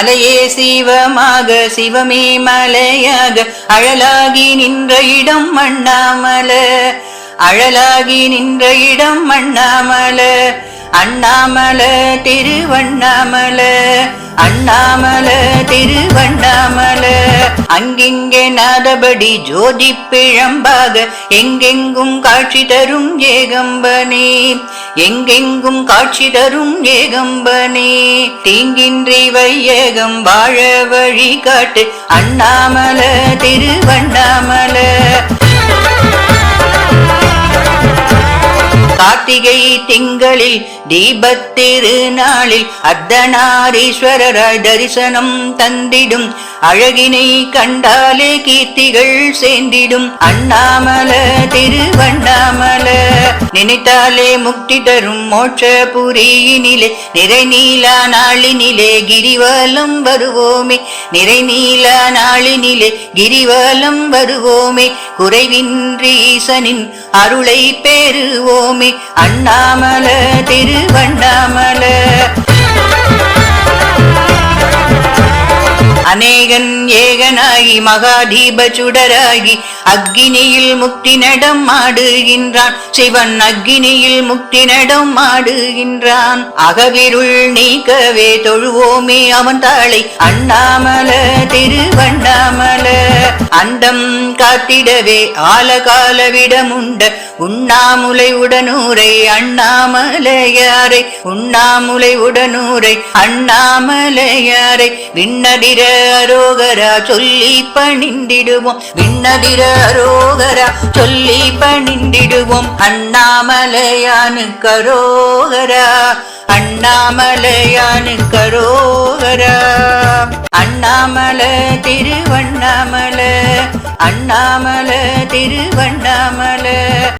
மலையே சிவமாக சிவமே மலையாக அழலாகி நின்ற இடம் அண்ணாமல. அழலாகி நின்ற இடம் அண்ணாமல. அண்ணாமல திருவண்ணாமல. அண்ணாமல திருவண்ணாமல. அங்கிங்கே நாதபடி ஜோதி பிழம்பாக எங்கெங்கும் காட்சி தரும் ஏகம்பனே. எங்கெங்கும் காட்சி தரும் ஏகம்பனே தீங்கின்றி வையகம் வாழ வழி காட்டு அண்ணாமல திருவண்ணாமல. கார்த்திகை திங்களில் தீபத்திருநாளில் அர்த்தநாரீஸ்வரராய் தரிசனம் தந்திடும். அழகினை கண்டாலே கீர்த்திகள் சேர்ந்திடும். அண்ணாமல திருவண்ணாமல நினைத்தாலே முக்தி தரும் மோட்ச புரியினிலே நிறை நீலா நாளினிலே கிரிவலம் வருவோமே. நிறை நீலா நாளினிலே கிரிவலம் வருவோமே. குறைவின்றி ஈசனின் அருளை பெறுவோமே. அண்ணாமல திருவண்ணாமல. அநேகன் ஏகனாகி மகாதீப சுடராகி அக்கினியில் முக்தி நடம் ஆடுகின்றான். சிவன் அக்கினியில் முக்தி நடம் ஆடுகின்றான். அகவிருள் நீக்கவே தொழுவோமே அவன் தாளை. அண்ணாமல திருவண்ணாமல. அண்டம் காத்திடவே ஆலகால விடமுண்ட உண்ணாமுலை உடனூரை அண்ணாமலையாரை உண்ணாமுலை உடனூரை அண்ணாமலையாரை விண்ணதிர அரோகரா சொல்லி பணிந்திடுவோம். விண்ணதிர அரோகரா சொல்லி பணிந்திடுவோம். அண்ணாமலையானு கரோகரா அண்ணாமலையானு கரோகரா அண்ணாமல திருவண்ணாமல அண்ணாமல திருவண்ணாமல.